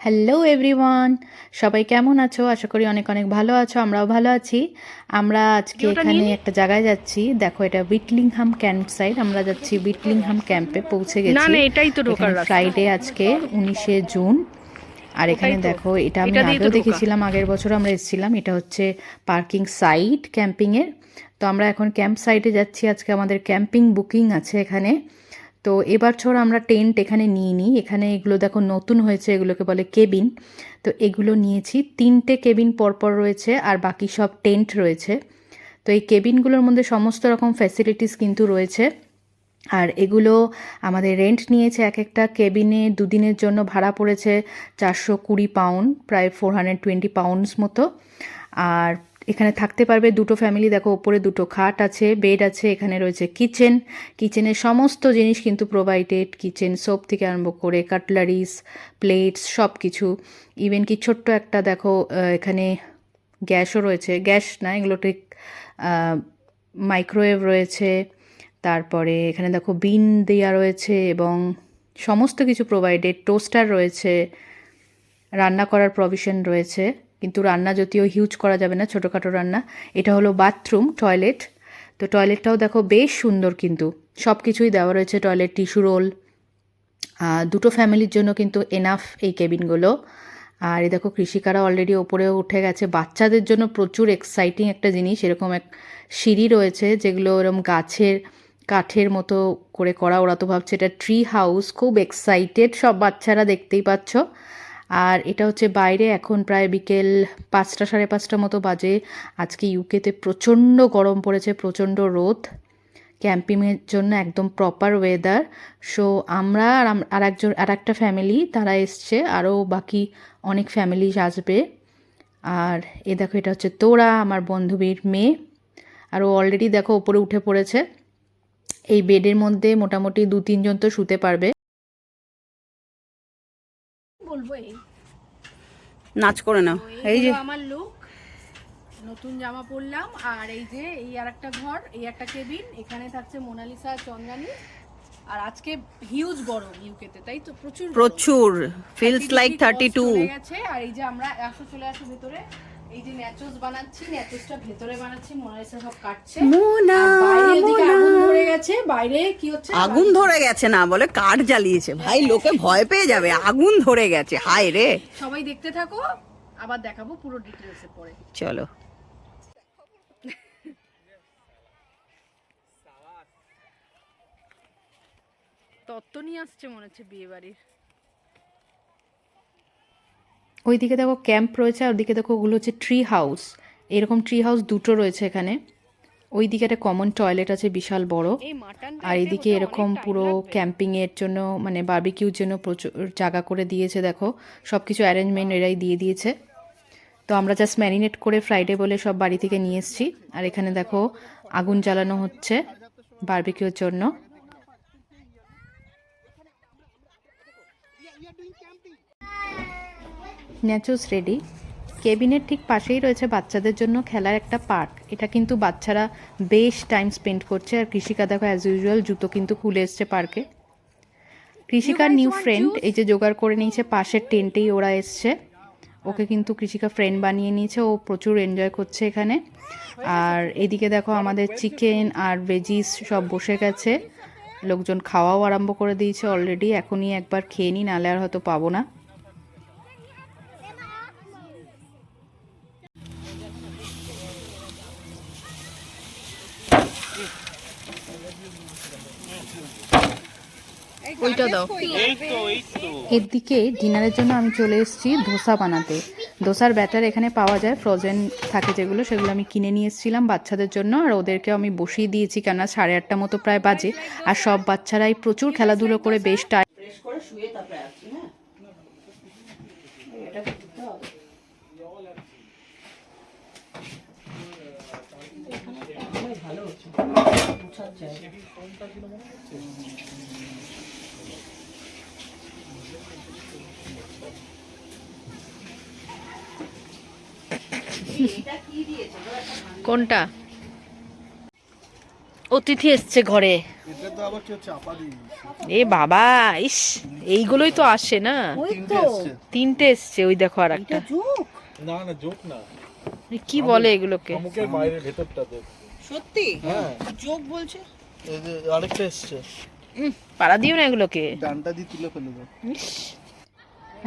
Hello everyone সবাই কেমন আছো? আশা করি অনেক অনেক ভালো আছো আমরাও ভালো আছি। আমরা আজকে এখানে একটা জায়গায় যাচ্ছি। দেখো এটা বিটলিংহাম ক্যাম্প সাইড আমরা যাচ্ছি বিটলিংহাম ক্যাম্পে পৌঁছে গেছি। না এটাই তো ঢোকার ফ্রাইডে আজকে উনিশে জুন আর এখানে দেখো এটা আমি আগেও দেখেছিলাম আগের বছর আমরা এসেছিলাম। এটা হচ্ছে পার্কিং সাইট ক্যাম্পিংয়ের তো আমরা এখন ক্যাম্প সাইটে যাচ্ছি। আজকে আমাদের ক্যাম্পিং বুকিং আছে এখানে। তো এবার ছোড় আমরা টেন্ট এখানে নিয়ে নিই। এখানে এগুলো দেখো নতুন হয়েছে, এগুলোকে বলে কেবিন। তো এগুলো নিয়েছি। তিনটে কেবিন পরপর রয়েছে আর বাকি সব টেন্ট রয়েছে। তো এই কেবিনগুলোর মধ্যে সমস্ত রকম ফ্যাসিলিটিস কিন্তু রয়েছে। আর এগুলো আমাদের রেন্ট নিয়েছে এক একটা কেবিনে দুদিনের জন্য ভাড়া পড়েছে চারশো কুড়ি পাউন্ড প্রায় ফোর হান্ড্রেড টোয়েন্টি পাউন্ডস মতো। আর এখানে থাকতে পারবে দুটো ফ্যামিলি দেখো ওপরে দুটো খাট আছে বেড আছে, এখানে রয়েছে কিচেন কিচেনের সমস্ত জিনিস কিন্তু প্রোভাইডেড কিচেন সোপ থেকে আরম্ভ করে কাটলারিস প্লেটস সব কিছু ইভেন কি ছোট্ট একটা দেখো এখানে গ্যাসও রয়েছে। গ্যাস না এগুলো ঠিক মাইক্রোওয়েভ রয়েছে। তারপরে এখানে দেখো বিন দেওয়া রয়েছে এবং সমস্ত কিছু প্রোভাইডেড টোস্টার রয়েছে। রান্না করার প্রভিশন রয়েছে। কিন্তু রান্না যদিও হিউজ করা যাবে না, ছোটোখাটো রান্না, এটা হলো বাথরুম টয়লেট তো টয়লেটটাও দেখো বেশ সুন্দর কিন্তু। সব কিছুই দেওয়া রয়েছে টয়লেট টিস্যু রোল দুটো ফ্যামিলির জন্য কিন্তু এনাফ এই কেবিনগুলো আর এই দেখো কৃষিকারা অলরেডি ওপরেও উঠে গেছে। বাচ্চাদের জন্য প্রচুর এক্সাইটিং একটা জিনিস, এরকম এক সিঁড়ি রয়েছে যেগুলো এরকম গাছের, কাঠের মতো করে করা। ওরা তো ভাবছে এটা ট্রি হাউস খুব এক্সাইটেড সব বাচ্চারা দেখতেই পাচ্ছ। আর এটা হচ্ছে বাইরে, এখন প্রায় বিকেল পাঁচটা, সাড়ে পাঁচটা মতো বাজে। আজকে ইউকেতে প্রচণ্ড গরম পড়েছে, প্রচণ্ড রোদ। ক্যাম্পিংয়ের জন্য একদম প্রপার ওয়েদার সো আমরা আর আর একজন, আর একটা ফ্যামিলি তারা এসছে, আরও বাকি অনেক ফ্যামিলি আসবে। আর এ দেখো, এটা হচ্ছে তোরা, আমার বান্ধবীর মেয়ে। আর ও অলরেডি দেখো, ওপরে উঠে পড়েছে। এই বেডের মধ্যে মোটামুটি দু তিনজন তো শুতে পারবে। বলব এই। নাচ করে নাও। এই যে আমার লুক নতুন জামা পরলাম আর এই যে এই আর একটা ঘর এই একটা কেবিন এখানে থাকছে মোনালিসা চন্দ্রানী। আর আজকে হিউজ গরম ইউকেতে তাই তো? প্রচুর। প্রচুর। ফিলস লাইক থার্টি টু গেছে আর এই যে আমরা আসো চলে আসো ভেতরে। এই যে ন্যাচোস বানাচ্ছি ন্যাচোসটা ভেতরে বানাচ্ছি মোনালিসা সব কাটছে। মোনা, মোনা। আগুন ধরে গেছে বাইরে কি হচ্ছে? আগুন ধরে গেছে না বলে কাঠ জ্বালিয়েছে। ভাই লোকে ভয় পেয়ে যাবে আগুন ধরে গেছে। হায় রে। সবাই দেখতে থাকো আবার দেখাবো পুরো ডিটেলসে পরে। চলো। তত্ত্ব নিয়ে আসছে মনে হচ্ছে বিয়ে বাড়ির ওইদিকে দেখো ক্যাম্প রয়েছে আর ওদিকে দেখো ওগুলো হচ্ছে ট্রি হাউস এরকম ট্রি হাউস দুটো রয়েছে এখানে। ওইদিকে একটা কমন টয়লেট আছে বিশাল বড়। আর এদিকে এরকম পুরো ক্যাম্পিং এর জন্য মানে বার্বিকিউর জন্য প্রচুর জায়গা করে দিয়েছে দেখো। সব কিছু অ্যারেঞ্জমেন্ট এরাই দিয়ে দিয়েছে। তো আমরা জাস্ট ম্যারিনেট করে ফ্রাইডে বলে সব বাড়ি থেকে নিয়ে এসেছি। আর এখানে দেখো আগুন জ্বালানো হচ্ছে বার্বিকিউর জন্য। ন্যাচোস রেডি কেবিনের ঠিক পাশেই রয়েছে বাচ্চাদের জন্য খেলার একটা পার্ক। এটা কিন্তু বাচ্চারা বেশ টাইম স্পেন্ড করছে আর কৃষিকা দেখো অ্যাজ ইউজুয়াল জুতো কিন্তু খুলে এসছে পার্কে। কৃষিকার নিউ ফ্রেন্ড এই যে জোগাড় করে নিয়েছে পাশের টেন্টেই ওরা এসছে। ওকে কিন্তু কৃষিকা ফ্রেন্ড বানিয়ে নিয়েছে ও প্রচুর এনজয় করছে এখানে। আর এদিকে দেখো আমাদের চিকেন আর ভেজিস সব বসে গেছে। লোকজন খাওয়াও আরম্ভ করে দিয়েছে অলরেডি এখনই একবার খেয়ে নিই নাহলে আর হয়তো পাবো না। ওইটা দাও। এর দিকে ডিনারের জন্য আমি চলে এসেছি ধোসা বানাতে। ধোসার ব্যাটার এখানে পাওয়া যায় ফ্রোজেন থাকে যেগুলো সেগুলো আমি কিনে নিয়ে এসেছিলাম বাচ্চাদের জন্য আর ওদেরকেও আমি বসিয়ে দিয়েছি কেননা সাড়ে আটটা মতো প্রায় বাজে আর সব বাচ্চারাই প্রচুর খেলাধুলো করে বেশ টাই কোনটা অতিথি এসছে ঘরে এটা তো অতিথি এসছে ঘরে। এ বাবা ইস এইগুলোই তো আসে না। তিনটে এসছে। তিনটে এসছে ওই দেখো আর একটা না না জোক না। কি বলে এগুলোকে? বাইরে ভেতরটাতে সত্যি? হ্যাঁ। যোগ বলছে? এই যে আরেকটা এসছে। পাড়া দিও না এগুলোকে। ডানটা দিয়ে তুলে ফেলে দাও।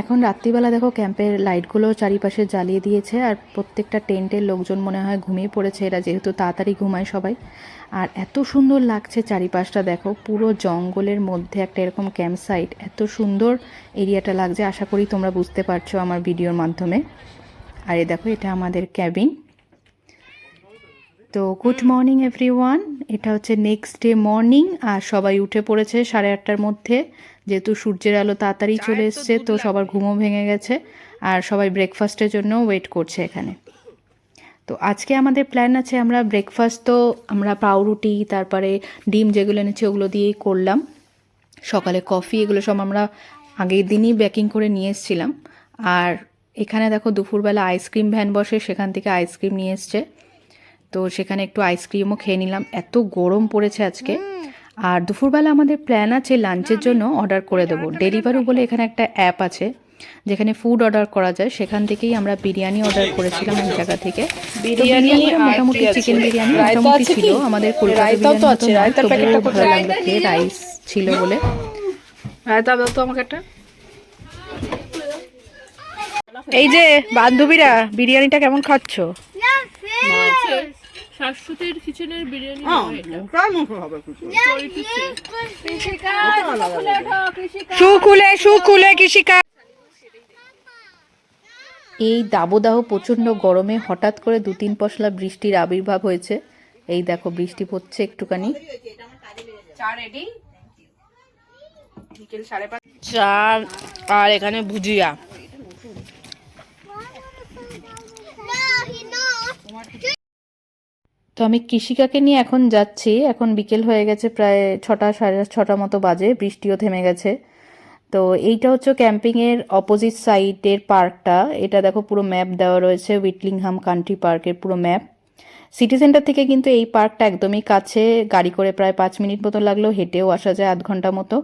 এখন রাত্রিবেলা দেখো ক্যাম্পের লাইটগুলো চারিপাশে জ্বালিয়ে দিয়েছে আর প্রত্যেকটা টেন্টের লোকজন মনে হয় ঘুমিয়ে পড়েছে এরা যেহেতু তাড়াতাড়ি ঘুমায় সবাই। আর এত সুন্দর লাগছে চারিপাশটা দেখো পুরো জঙ্গলের মধ্যে একটা এরকম ক্যাম্প সাইট। এত সুন্দর এরিয়াটা লাগছে আশা করি তোমরা বুঝতে পারছ আমার ভিডিওর মাধ্যমে। আর এ দেখো এটা আমাদের ক্যাবিন। তো গুড মর্নিং এভরিওয়ান এটা হচ্ছে নেক্সট ডে মর্নিং আর সবাই উঠে পড়েছে সাড়ে আটটার মধ্যে। যেহেতু সূর্যের আলো তাড়াতাড়ি চলে এসছে তো সবার ঘুমও ভেঙে গেছে আর সবাই ব্রেকফাস্টের জন্য ওয়েট করছে এখানে। তো আজকে আমাদের প্ল্যান আছে আমরা ব্রেকফাস্ট তো আমরা পাউরুটি তারপরে ডিম যেগুলো এনেছি ওগুলো দিয়েই করলাম। সকালে কফি এগুলো সব আমরা আগের দিনই ব্যাকিং করে নিয়ে এসেছিলাম। আর এখানে দেখো দুপুরবেলা আইসক্রিম ভ্যান বসে সেখান থেকে আইসক্রিম নিয়ে এসছে। তো সেখানে একটু আইসক্রিমও খেয়ে নিলাম। এত গরম পড়েছে আজকে। আর দুপুরবেলা আমাদের প্ল্যান আছে লাঞ্চের জন্য অর্ডার করে দেবো। ডেলিভারি বলে এখানে একটা অ্যাপ আছে যেখানে ফুড অর্ডার করা যায়। সেখান থেকেই আমরা বিরিয়ানি অর্ডার করেছিলাম ওই জায়গা থেকে। বিরিয়ানি মোটামুটি চিকেন বিরিয়ানি মোটামুটি ছিল। আমাদের কলকাতা বিরিয়ানি মতো না, ভালো লাগল খেয়ে রাইস ছিল বলে। রায়তা দাও তো আমাকে একটা। এই যে বান্ধবীরা বিরিয়ানিটা কেমন খাচ্ছ? শাশ্বতের কিচেনের বিরিয়ানি হ্যাঁ প্রায় মতো হবে কিছু সুকুলে সুকুলে কৃষিকা এই দাবদাহ প্রচণ্ড গরমে হঠাৎ করে দু তিন পশলা বৃষ্টির আবির্ভাব হয়েছে এই দেখো বৃষ্টি পড়ছে একটুখানি চা রেডি বিকেল সাড়ে পাঁচ চা আর এখানে ভুজিয়া তো আমি কৃষিকাকে নিয়ে এখন যাচ্ছি। এখন বিকেল হয়ে গেছে, প্রায় ছটা সাড়ে ছটা মতো বাজে, বৃষ্টিও থেমে গেছে। তো এইটা হচ্ছে ক্যাম্পিংয়ের অপোজিট সাইডের পার্কটা এটা দেখো পুরো ম্যাপ দেওয়া রয়েছে উইটলিংহাম কান্ট্রি পার্কের পুরো ম্যাপ সিটি সেন্টার থেকে কিন্তু এই পার্কটা একদমই কাছে, গাড়ি করে প্রায় পাঁচ মিনিট মতো লাগলেও হেঁটেও আসা যায় আধ ঘণ্টা মতো।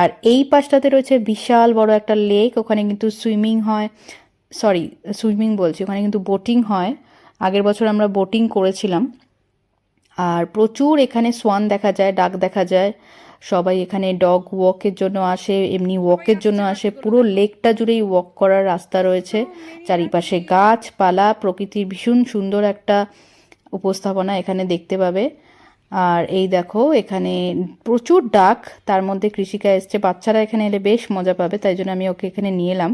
আর এই পাশটাতে রয়েছে বিশাল বড় একটা লেক ওখানে কিন্তু সুইমিং হয় সরি সুইমিং বলছি, ওখানে কিন্তু বোটিং হয়। আগের বছর আমরা বোটিং করেছিলাম। আর প্রচুর এখানে সোয়ান দেখা যায় ডাক দেখা যায়। সবাই এখানে ডগ ওয়াকের জন্য আসে, এমনি ওয়াকের জন্য আসে। পুরো লেকটা জুড়েই ওয়াক করার রাস্তা রয়েছে। চারিপাশে গাছপালা, প্রকৃতির ভীষণ সুন্দর একটা উপস্থাপনা এখানে দেখতে পাবে। আর এই দেখো, এখানে প্রচুর ডাক তার মধ্যে কৃষিকা এসছে। বাচ্চারা এখানে এলে বেশ মজা পাবে, তাই জন্য আমি ওকে এখানে নিয়ে এলাম।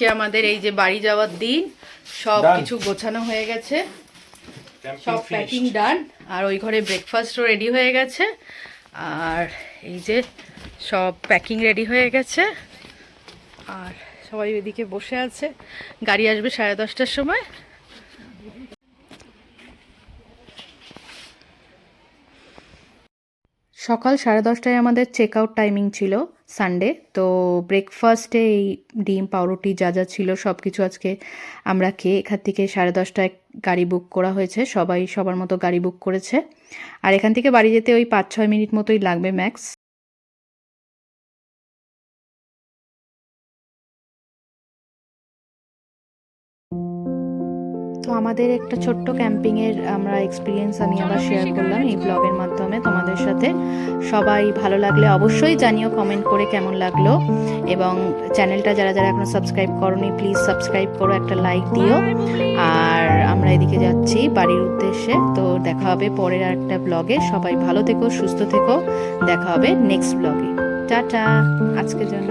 আজকে আমাদের এই যে বাড়ি যাওয়ার দিন সব কিছু গোছানো হয়ে গেছে। সব প্যাকিং ডান আর ওই ঘরে ব্রেকফাস্টও রেডি হয়ে গেছে। আর এই যে সব প্যাকিং রেডি হয়ে গেছে। আর সবাই ওইদিকে বসে আছে। গাড়ি আসবে সাড়ে দশটার সময়। সকাল সাড়ে দশটায় আমাদের চেক আউট টাইমিং ছিল। সানডে তো ব্রেকফাস্টে এই ডিম, পাউরুটি যা যা ছিল সব কিছু আজকে আমরা খেয়ে এখান থেকে সাড়ে দশটায় গাড়ি বুক করা হয়েছে। সবাই সবার মতো গাড়ি বুক করেছে। আর এখান থেকে বাড়ি যেতে ওই পাঁচ ছয় মিনিট মতোই লাগবে ম্যাক্স আমাদের একটা ছোট্ট ক্যাম্পিংয়ের আমরা এক্সপিরিয়েন্স আমি আবার শেয়ার করলাম এই ব্লগের মাধ্যমে তোমাদের সাথে। সবাই ভালো লাগলে অবশ্যই জানিও কমেন্ট করে কেমন লাগল। এবং চ্যানেলটা যারা যারা এখনও সাবস্ক্রাইব করনি প্লিজ সাবস্ক্রাইব করো, একটা লাইক দিও। আর আমরা এদিকে যাচ্ছি বাড়ির উদ্দেশ্যে। তো দেখা হবে পরের একটা ব্লগে সবাই ভালো থেকো, সুস্থ থেকো। দেখা হবে নেক্সট ব্লগে টাটা! আজকের জন্য।